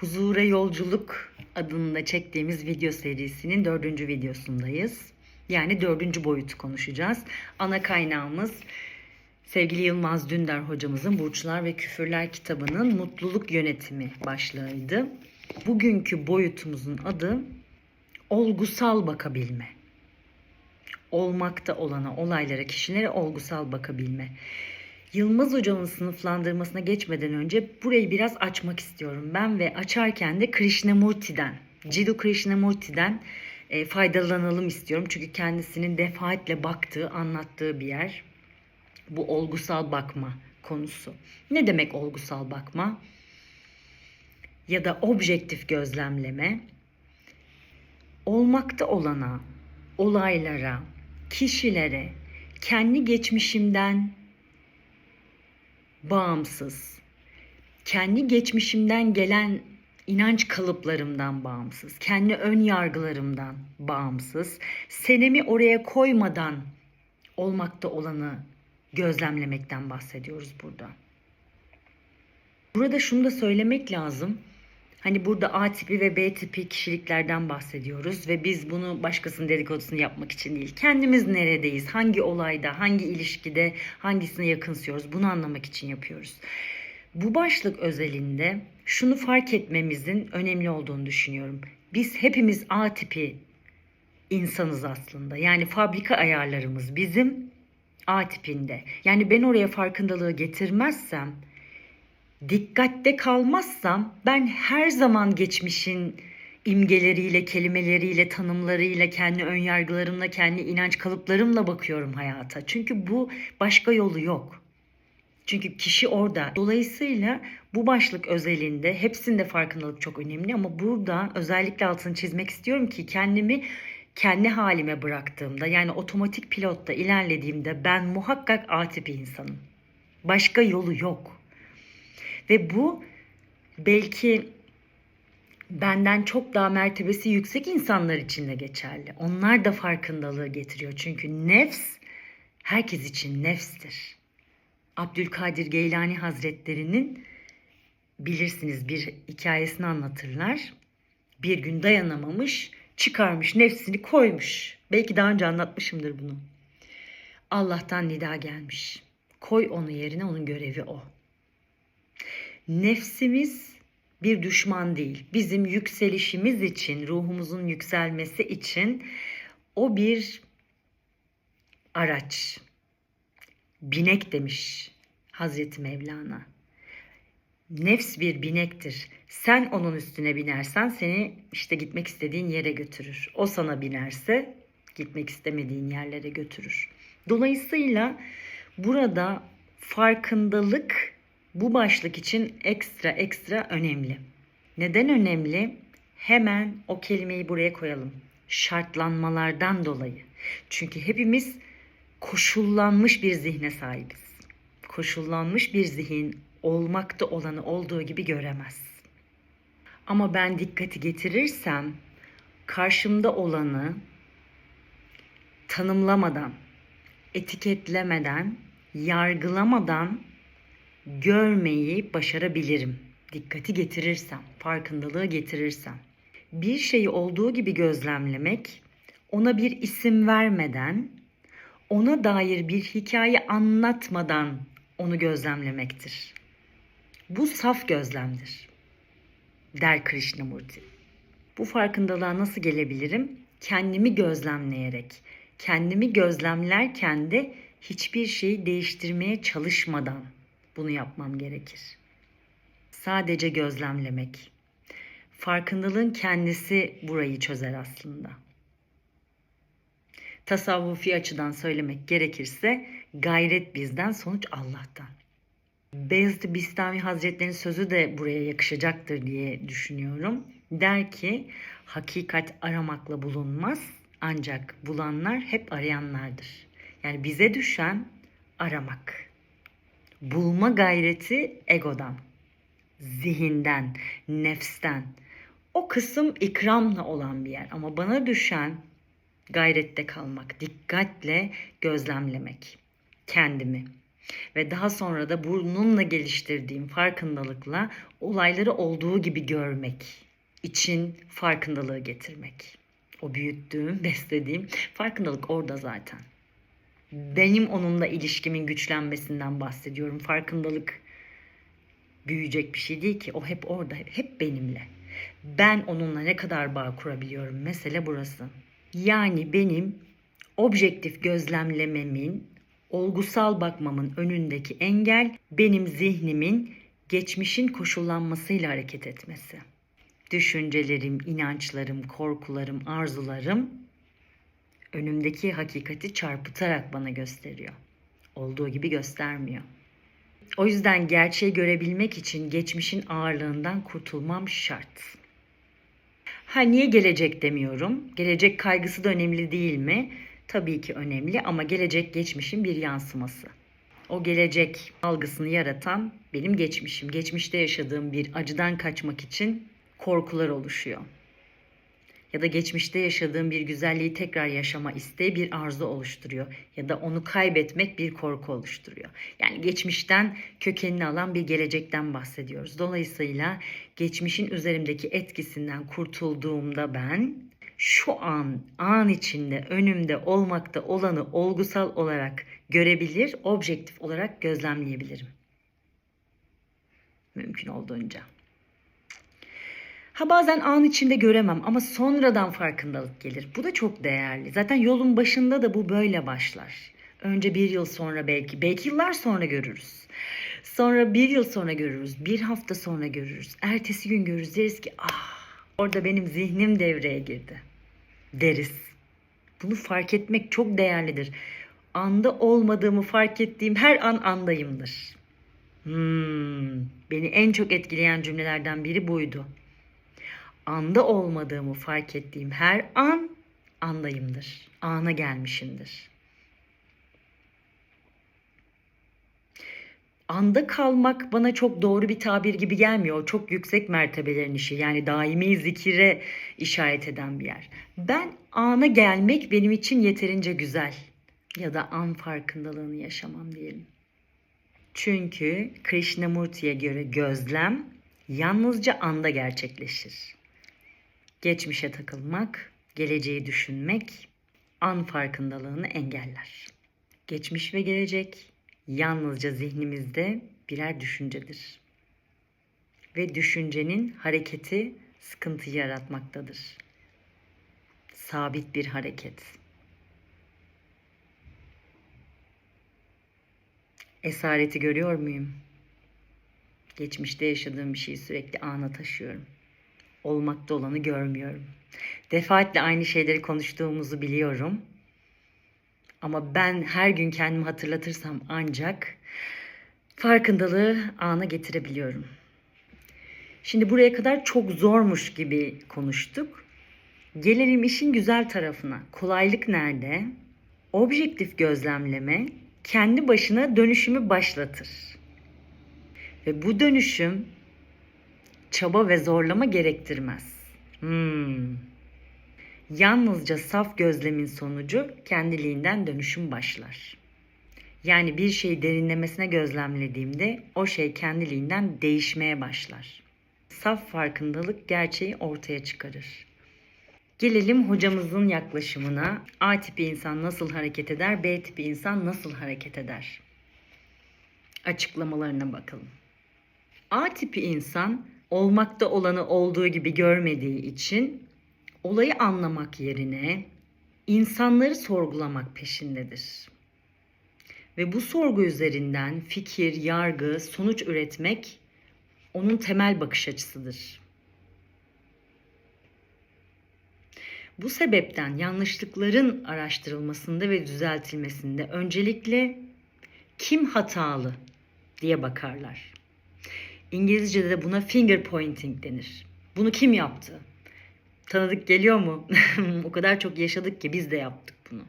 Huzura Yolculuk adında çektiğimiz video serisinin dördüncü videosundayız. Yani dördüncü boyutu konuşacağız. Ana kaynağımız sevgili Yılmaz Dündar hocamızın Burçlar ve Küfürler kitabının mutluluk yönetimi başlığıydı. Bugünkü boyutumuzun adı olgusal bakabilme. Olmakta olana, olaylara, kişilere olgusal bakabilme. Yılmaz hocamın sınıflandırmasına geçmeden önce burayı biraz açmak istiyorum ben ve açarken de Krishnamurti'den, Jiddu Krishnamurti'den e, faydalanalım istiyorum. Çünkü kendisinin defaatle baktığı, anlattığı bir yer. Bu olgusal bakma konusu. Ne demek olgusal bakma? Ya da objektif gözlemleme. Olmakta olana, olaylara, kişilere, kendi geçmişimden bağımsız, kendi geçmişimden gelen inanç kalıplarımdan bağımsız, kendi ön yargılarımdan bağımsız, senemi oraya koymadan olmakta olanı gözlemlemekten bahsediyoruz burada. Burada şunu da söylemek lazım. Hani burada A tipi ve B tipi kişiliklerden bahsediyoruz ve biz bunu başkasının dedikodusunu yapmak için değil. Kendimiz neredeyiz, hangi olayda, hangi ilişkide, hangisine yakınsıyoruz bunu anlamak için yapıyoruz. Bu başlık özelinde şunu fark etmemizin önemli olduğunu düşünüyorum. Biz hepimiz A tipi insanız aslında. Yani fabrika ayarlarımız bizim A tipinde. Yani ben oraya farkındalığı getirmezsem dikkatte kalmazsam ben her zaman geçmişin imgeleriyle, kelimeleriyle, tanımlarıyla, kendi önyargılarımla, kendi inanç kalıplarımla bakıyorum hayata. Çünkü bu başka yolu yok. Çünkü kişi orada. Dolayısıyla bu başlık özelinde hepsinde farkındalık çok önemli ama burada özellikle altını çizmek istiyorum ki kendimi kendi halime bıraktığımda yani otomatik pilotta ilerlediğimde ben muhakkak A tipi insanım. Başka yolu yok. Ve bu belki benden çok daha mertebesi yüksek insanlar için de geçerli. Onlar da farkındalığı getiriyor. Çünkü nefs herkes için nefstir. Abdülkadir Geylani Hazretleri'nin bilirsiniz bir hikayesini anlatırlar. Bir gün dayanamamış, çıkarmış, nefsini koymuş. Belki daha önce anlatmışımdır bunu. Allah'tan nida gelmiş. Koy onu yerine, onun görevi o. Nefsimiz bir düşman değil. Bizim yükselişimiz için, ruhumuzun yükselmesi için o bir araç. Binek demiş Hazreti Mevlana. Nefs bir binektir. Sen onun üstüne binersen seni işte gitmek istediğin yere götürür. O sana binerse gitmek istemediğin yerlere götürür. Dolayısıyla burada farkındalık bu başlık için ekstra ekstra önemli. Neden önemli? Hemen o kelimeyi buraya koyalım. Şartlanmalardan dolayı. Çünkü hepimiz koşullanmış bir zihne sahibiz. Koşullanmış bir zihin olmakta olanı olduğu gibi göremez. Ama ben dikkati getirirsem karşımda olanı tanımlamadan, etiketlemeden, yargılamadan görmeyi başarabilirim. Dikkati getirirsem, farkındalığı getirirsem. Bir şeyi olduğu gibi gözlemlemek, ona bir isim vermeden, ona dair bir hikaye anlatmadan onu gözlemlemektir. Bu saf gözlemdir. Der Krishnamurti. Bu farkındalığa nasıl gelebilirim? Kendimi gözlemleyerek. Kendimi gözlemlerken de hiçbir şeyi değiştirmeye çalışmadan bunu yapmam gerekir. Sadece gözlemlemek. Farkındalığın kendisi burayı çözer aslında. Tasavvufi açıdan söylemek gerekirse gayret bizden, sonuç Allah'tan. Beyazıt Bistami Hazretleri'nin sözü de buraya yakışacaktır diye düşünüyorum. Der ki hakikat aramakla bulunmaz ancak bulanlar hep arayanlardır. Yani bize düşen aramak. Bulma gayreti egodan, zihinden, nefsten. O kısım ikramla olan bir yer ama bana düşen gayrette kalmak, dikkatle gözlemlemek kendimi. Ve daha sonra da bununla geliştirdiğim farkındalıkla olayları olduğu gibi görmek için farkındalığı getirmek. O büyüttüğüm, beslediğim farkındalık orada zaten. Benim onunla ilişkimin güçlenmesinden bahsediyorum. Farkındalık büyüyecek bir şey değil ki. O hep orada, hep benimle. Ben onunla ne kadar bağ kurabiliyorum? Mesele burası. Yani benim objektif gözlemlememin, olgusal bakmamın önündeki engel benim zihnimin geçmişin koşullanmasıyla hareket etmesi. Düşüncelerim, inançlarım, korkularım, arzularım önümdeki hakikati çarpıtarak bana gösteriyor. Olduğu gibi göstermiyor. O yüzden gerçeği görebilmek için geçmişin ağırlığından kurtulmam şart. Ha niye gelecek demiyorum? Gelecek kaygısı da önemli değil mi? Tabii ki önemli ama gelecek geçmişin bir yansıması. O gelecek algısını yaratan benim geçmişim. Geçmişte yaşadığım bir acıdan kaçmak için korkular oluşuyor. Ya da geçmişte yaşadığım bir güzelliği tekrar yaşama isteği bir arzu oluşturuyor. Ya da onu kaybetmek bir korku oluşturuyor. Yani geçmişten kökenini alan bir gelecekten bahsediyoruz. Dolayısıyla geçmişin üzerimdeki etkisinden kurtulduğumda ben şu an, an içinde önümde olmakta olanı olgusal olarak görebilir, objektif olarak gözlemleyebilirim. Mümkün olduğunca. Ha bazen an içinde göremem ama sonradan farkındalık gelir. Bu da çok değerli. Zaten yolun başında da bu böyle başlar. Önce bir yıl sonra belki, belki yıllar sonra görürüz. Sonra bir yıl sonra görürüz, bir hafta sonra görürüz. Ertesi gün görürüz deriz ki ah orada benim zihnim devreye girdi deriz. Bunu fark etmek çok değerlidir. Anda olmadığımı fark ettiğim her an andayımdır. Hmm, beni en çok etkileyen cümlelerden biri buydu anda olmadığımı fark ettiğim her an andayımdır. Ana gelmişimdir. Anda kalmak bana çok doğru bir tabir gibi gelmiyor. Çok yüksek mertebelerin işi. Yani daimi zikire işaret eden bir yer. Ben ana gelmek benim için yeterince güzel. Ya da an farkındalığını yaşamam diyelim. Çünkü Krishnamurti'ye göre gözlem yalnızca anda gerçekleşir. Geçmişe takılmak, geleceği düşünmek an farkındalığını engeller. Geçmiş ve gelecek yalnızca zihnimizde birer düşüncedir. Ve düşüncenin hareketi sıkıntı yaratmaktadır. Sabit bir hareket. Esareti görüyor muyum? Geçmişte yaşadığım bir şeyi sürekli ana taşıyorum olmakta olanı görmüyorum. Defaatle aynı şeyleri konuştuğumuzu biliyorum. Ama ben her gün kendimi hatırlatırsam ancak farkındalığı ana getirebiliyorum. Şimdi buraya kadar çok zormuş gibi konuştuk. Gelelim işin güzel tarafına. Kolaylık nerede? Objektif gözlemleme kendi başına dönüşümü başlatır. Ve bu dönüşüm çaba ve zorlama gerektirmez. Hmm. Yalnızca saf gözlemin sonucu kendiliğinden dönüşüm başlar. Yani bir şeyi derinlemesine gözlemlediğimde o şey kendiliğinden değişmeye başlar. Saf farkındalık gerçeği ortaya çıkarır. Gelelim hocamızın yaklaşımına. A tipi insan nasıl hareket eder, B tipi insan nasıl hareket eder? Açıklamalarına bakalım. A tipi insan olmakta olanı olduğu gibi görmediği için olayı anlamak yerine insanları sorgulamak peşindedir. Ve bu sorgu üzerinden fikir, yargı, sonuç üretmek onun temel bakış açısıdır. Bu sebepten yanlışlıkların araştırılmasında ve düzeltilmesinde öncelikle kim hatalı diye bakarlar. İngilizce'de de buna finger pointing denir. Bunu kim yaptı? Tanıdık geliyor mu? o kadar çok yaşadık ki biz de yaptık bunu.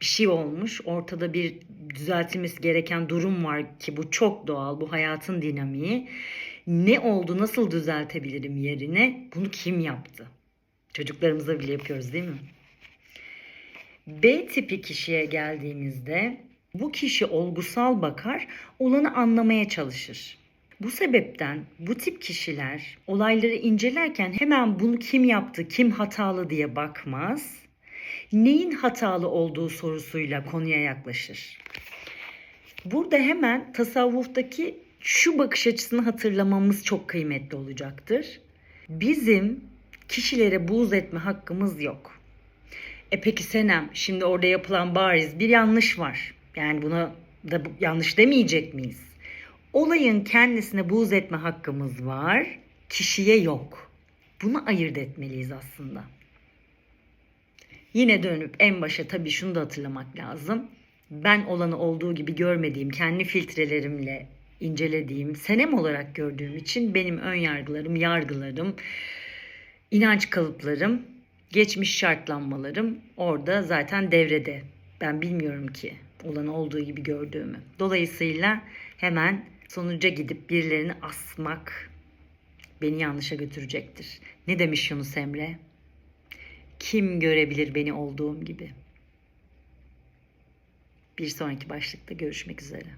Bir şey olmuş, ortada bir düzeltilmesi gereken durum var ki bu çok doğal, bu hayatın dinamiği. Ne oldu, nasıl düzeltebilirim yerine bunu kim yaptı? Çocuklarımıza bile yapıyoruz değil mi? B tipi kişiye geldiğimizde Bu kişi olgusal bakar, olanı anlamaya çalışır. Bu sebepten bu tip kişiler olayları incelerken hemen bunu kim yaptı, kim hatalı diye bakmaz. Neyin hatalı olduğu sorusuyla konuya yaklaşır. Burada hemen tasavvuftaki şu bakış açısını hatırlamamız çok kıymetli olacaktır. Bizim kişilere buğz etme hakkımız yok. E peki Senem, şimdi orada yapılan bariz bir yanlış var. Yani buna da yanlış demeyecek miyiz? Olayın kendisine buğz etme hakkımız var, kişiye yok. Bunu ayırt etmeliyiz aslında. Yine dönüp en başa tabii şunu da hatırlamak lazım. Ben olanı olduğu gibi görmediğim, kendi filtrelerimle incelediğim, senem olarak gördüğüm için benim ön yargılarım, yargılarım, inanç kalıplarım, geçmiş şartlanmalarım orada zaten devrede. Ben bilmiyorum ki olanı olduğu gibi gördüğümü. Dolayısıyla hemen sonuca gidip birilerini asmak beni yanlışa götürecektir. Ne demiş Yunus Emre? Kim görebilir beni olduğum gibi? Bir sonraki başlıkta görüşmek üzere.